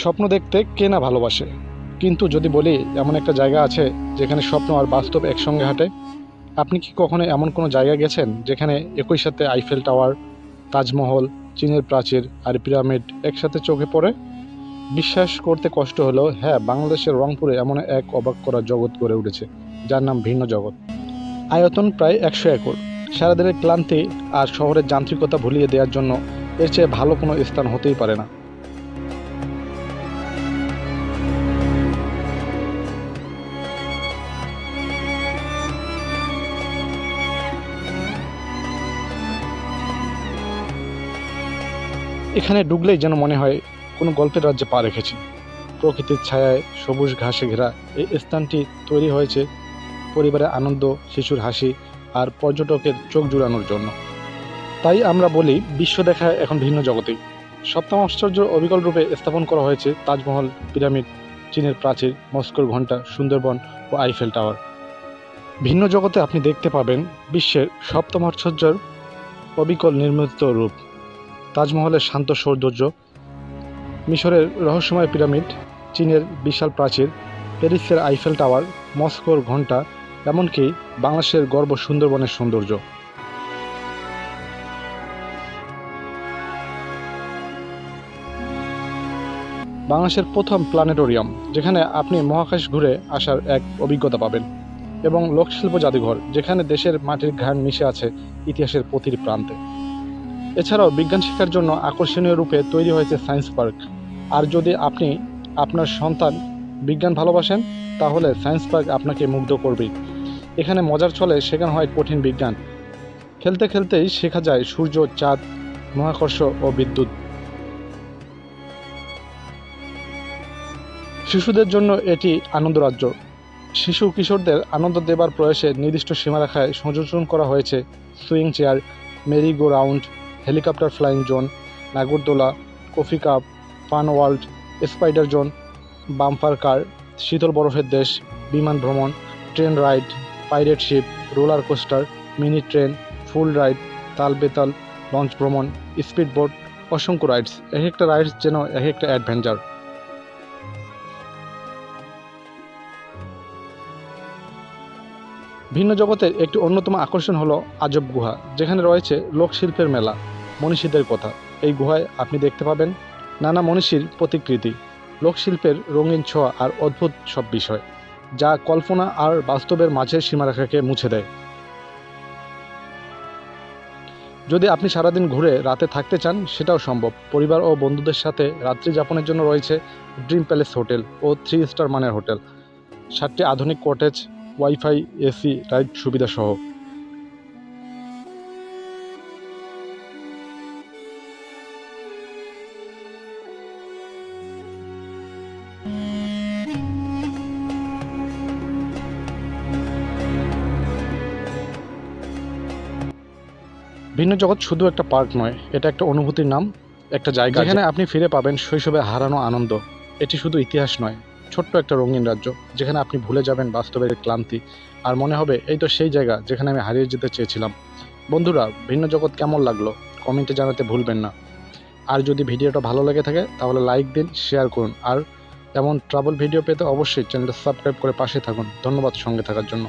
স্বপ্ন দেখতে কে না ভালোবাসে। কিন্তু যদি বলি, এমন একটা জায়গা আছে যেখানে স্বপ্ন আর বাস্তব একসঙ্গে হাঁটে, আপনি কি কখনো এমন কোনো জায়গা গেছেন যেখানে একই সাথে আইফেল টাওয়ার তাজমহল, চীনের প্রাচীর আর পিরামিড একসাথে চোখে পড়ে? বিশ্বাস করতে কষ্ট হলেও হ্যাঁ বাংলাদেশের রংপুরে এমন এক অবাক করা জগৎ গড়ে উঠেছে, যার নাম ভিন্ন জগৎ। আয়তন প্রায় একশো একর। সারাদিনের ক্লান্তি আর শহরের যান্ত্রিকতা ভুলিয়ে দেওয়ার জন্য এর চেয়ে ভালো কোনো স্থান হতেই পারে না। এখানে ঢুকলেই যেন মনে হয় কোনো গল্পের রাজ্যে পা রেখেছি। প্রকৃতির ছায়ায় সবুজ ঘাসে ঘেরা এই স্থানটি তৈরি হয়েছে পরিবারের আনন্দ, শিশুর হাসি আর পর্যটকের চোখ জুড়ানোর জন্য। তাই আমরা বলি বিশ্ব দেখা এখন ভিন্ন জগতেই সপ্তম আশ্চর্য অবিকল রূপে স্থাপন করা হয়েছে তাজমহল, পিরামিড, চীনের প্রাচীর, মস্কোর ঘণ্টা, সুন্দরবন ও আইফেল টাওয়ার। ভিন্ন জগতে আপনি দেখতে পাবেন বিশ্বের সপ্তম আশ্চর্যের অবিকল নির্মিত রূপ। তাজমহলের শান্ত সৌন্দর্য, মিশরের রহস্যময় পিরামিড, চীনের বিশাল প্রাচীর, প্যারিসের আইফেল টাওয়ার, মস্কোর ঘণ্টা, এমনকি বাংলাদেশের গর্ব সুন্দরবনের সৌন্দর্য। বাংলাদেশের প্রথম প্ল্যানেটোরিয়াম, যেখানে আপনি মহাকাশ ঘুরে আসার এক অভিজ্ঞতা পাবেন, এবং লোকশিল্প জাদুঘর, যেখানে দেশের মাটির ঘ্রাণ মিশে আছে ইতিহাসের প্রতিটি প্রান্তে। এছাড়াও বিজ্ঞান শেখার জন্য আকর্ষণীয় রূপে তৈরি হয়েছে সায়েন্স পার্ক। আর যদি আপনি আপনার সন্তান বিজ্ঞান ভালোবাসেন, তাহলে সায়েন্স পার্ক আপনাকে মুগ্ধ করবে। এখানে মজার ছলে শেখানো হয় কঠিন বিজ্ঞান। খেলতে খেলতেই শেখা যায় সূর্য, চাঁদ, মহাকর্ষ ও বিদ্যুৎ। শিশুদের জন্য এটি আনন্দরাজ্য। শিশু কিশোরদের আনন্দ দেবার প্রয়াসে নির্দিষ্ট সীমারেখায় সংযোজন করা হয়েছে swing chair merry go round helicopter flying zone, নাগরদোলা, coffee cup, fun world, spider zone, bumper car, শীতল বরফের দেশ, বিমান ভ্রমণ, train ride, pirate ship, roller coaster, mini train, full ride, তাল বেতাল, লঞ্চ ভ্রমণ স্পিড বোট অসংখ্য রাইডস। এক একটা রাইডস যেন এক একটা অ্যাডভেঞ্চার। ভিন্ন জগতের একটি অন্যতম আকর্ষণ হলো আজব গুহা, যেখানে রয়েছে লোকশিল্পের মেলা। মনীষীদের কথা। এই গুহায় আপনি দেখতে পাবেন নানা মনীষীর প্রতিকৃতি, লোকশিল্পের রঙিন ছোঁয়া আর অদ্ভুত সব বিষয়, যা কল্পনা আর বাস্তবের মাঝের সীমারেখাকে মুছে দেয়। যদি আপনি সারাদিন ঘুরে রাতে থাকতে চান, সেটাও সম্ভব। পরিবার ও বন্ধুদের সাথে রাত্রি যাপনের জন্য রয়েছে ড্রিম প্যালেস হোটেল ও থ্রি স্টার মানের হোটেল। সাতটি আধুনিক কটেজ, ওয়াইফাই, এসি, রাইড সুবিধা ভিন্ন জগৎ শুধু একটা পার্ক নয় এটা একটা অনুভূতির নাম একটা জায়গা যেখানে আপনি ফিরে পাবেন শৈশবে হারানো আনন্দ। এটি শুধু ইতিহাস নয় ছোট্ট একটা রঙিন রাজ্য যেখানে আপনি ভুলে যাবেন বাস্তবের ক্লান্তি। আর মনে হবে এই তো সেই জায়গা যেখানে আমি হারিয়ে যেতে চেয়েছিলাম। বন্ধুরা ভিন্ন জগৎ কেমন লাগল? কমেন্টে জানাতে ভুলবেন না। আর যদি ভিডিওটা ভালো লেগে থাকে তাহলে লাইক দিন শেয়ার করুন। আর এমন ট্রাভেল ভিডিও পেতে অবশ্যই চ্যানেলটা সাবস্ক্রাইব করে পাশে থাকুন। ধন্যবাদ সঙ্গে থাকার জন্য।